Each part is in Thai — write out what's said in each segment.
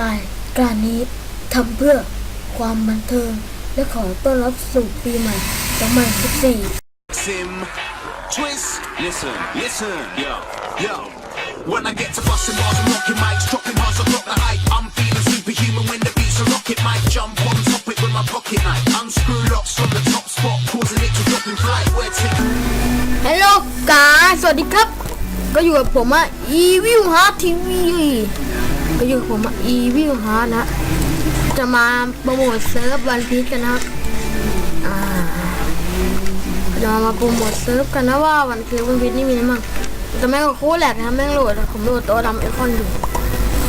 รายการนี้ทำเพื่อความบันเทิง และขอต้อนรับสู่ปีใหม่2014 Sim, twist, listen, listen, yo, yo. When I get to busting bars and rocking mics, dropping bars, I drop the hype. I'm feeling superhuman when the beats a rocket mic. Jump on top it with my pocket knife. Unscrew locks from the top spot, causing it to drop in flight. We're taking ฮัลโหลกาสวัสดีครับ ก็อยู่กับผมอะ Evil Heart TV ก็อยู่ผมอะ Evil Heart นะ จะมาโปรโมทเซิร์ฟวันพีชกันนะครับอ่าจะมามาโปรโมทเซิร์ฟกันนะว่าวันพีชวันพีชนี่มีอะไรบ้างแต่แม่งก็โคตรแหลกนะแม่งโหลดอะผมโหลดตัวดำไอคอนอยู่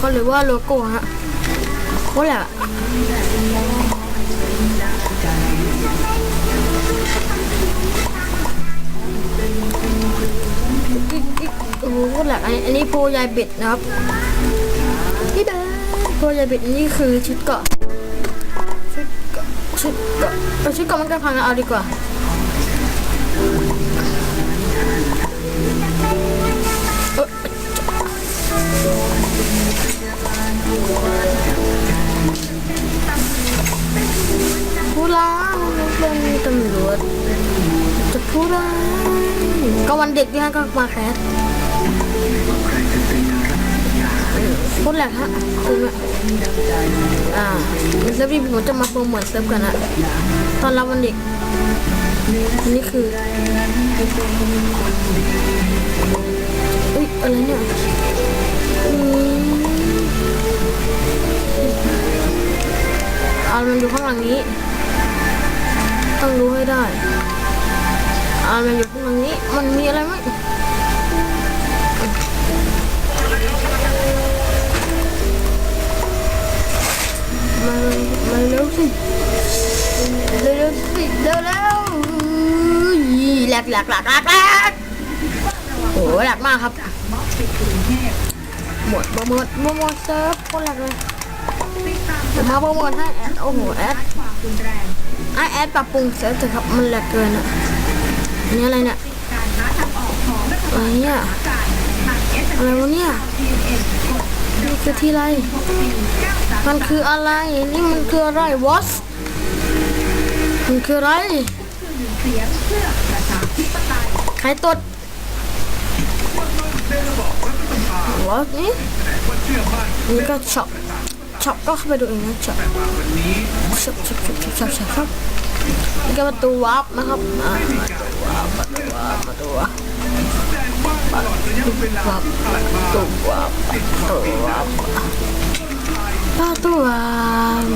ก็หรือว่าโลโก้ฮะโคตรแหลกโอ้โหโคตรแหลกอันนี้อันนี้โพยายเบ็ดนะครับ พี่เบนโพยายเบ็ดนี่คือชุดเกาะชุดเกาะชุดเกาะเอาชุดเกาะมันก็พังนะเอาดีกว่าเอ้ยผู้ร้ายเป็นตำรวจจะผู้ร้ายก็วันเด็กที่ฮะก็มาแคส พูดแหละฮะคืออ่าเป็นเซิร์ฟที่ผมจะมาโปรโมทเซิร์ฟกันนะตอนรับวันเด็กนี่คืออุ้ยอะไรเนี่ยอืมเอามันอยู่ข้างหลังนี้ ต้องรู้ให้ได้เอามันอยู่ข้างหลังนี้ มันมีอะไรไหม มาเร็วสิเร็วสิเร็วเร็วๆแหลกหลกหลกหลกหลกโอ้หแหลกมากครับหมดโปรโมทโปรโมทเซิร์ฟโคนหลักเลยเดี๋ยวมาโปรโมทให้แอดโอ้โหแอดไอแอดปรับปรุงเซิร์ฟเถอะครับมันแหลกเกินอะอันนี้อะไรเนี่ยอะไรเนี่ยอะไรวะเนี่ยนี่คือที่ไร มันคืออะไร นี่มันคืออะไรวอสมันคืออะไรใครตดวอสนี่นี่ก็ช็อปช็อปก็เข้าไปดูเองนะช็อปช็อปช็อปช็อปช็อปช็อปช็อปนี่ก็ประตูวาร์ปนะครับอ่าประตูวาร์ปประตูวาร์ปประตูวาร์ปประตูวาร์ปประตูวาร์ป tuang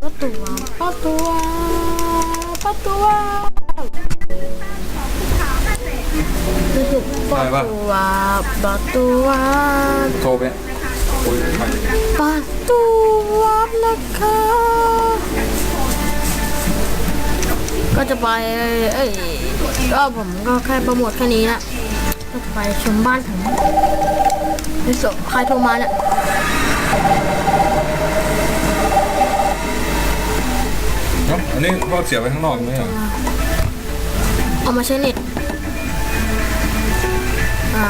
Patuang Patuang Patuang Duduk Patuang Patuang โทรไปโอ้ยไป Patuang นะคะ ก็จะไป เอ้ย ก็ผมก็แค่โปรโมทแค่นี้นะก็จะไปชมบ้านผมในส่วใครโทรมาเนี่ย เนาะอันนี้ก็เสียบไปข้างนอกไหมอะเอามาใช้เน็ตอ่า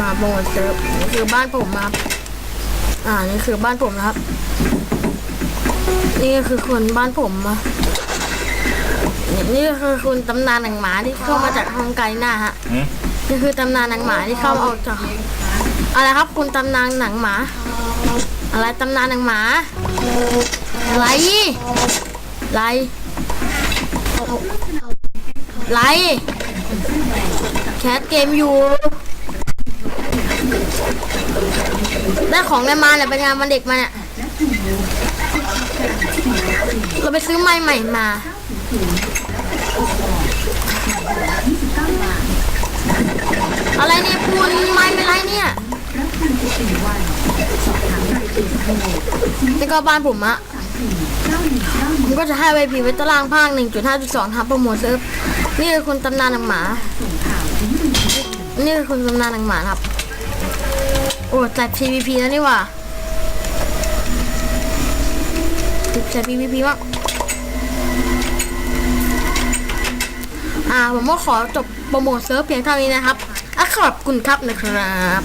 มาโปรโมทเซิร์ฟนี่คือบ้านผมมาอ่า นี่คือบ้านผมนะครับ นี่ก็คือคนบ้านผมมานี่นี่ก็คือคุณตำนานหนังหมาที่เข้ามาจากฮองไกน่าฮะ อืมนี่คือตำนานหนังหมาที่เข้าออกจากอะไรครับ คุณตำนานหนังหมา อะไรตำนานหนังหมาอะ ไรอะไรอะไรแคสเกมอยู่ได้ของได้มาเนี่ยไปงานวันเด็กมาเนี่ยเราไปซื้อไม้ใหม่มาอะไรเนี่ยคุณไม้เป็นไรเนี่ย นี่ก็บ้านผมอะผมก็จะให้ไวพีไว้ตารางภาค 1.5.2ครับโปรโมทเซิร์ฟนี่คือคนตำนานหนังหมา นี่คือคนตำนานหนังหมาครับ โอ้จัด PVP แล้วนี่ว่าจัด PVP ว่างอ่าผมก็ขอจบโปรโมทเซิร์ฟเพียงเท่านี้นะครับอะขอบคุณครับนะครับ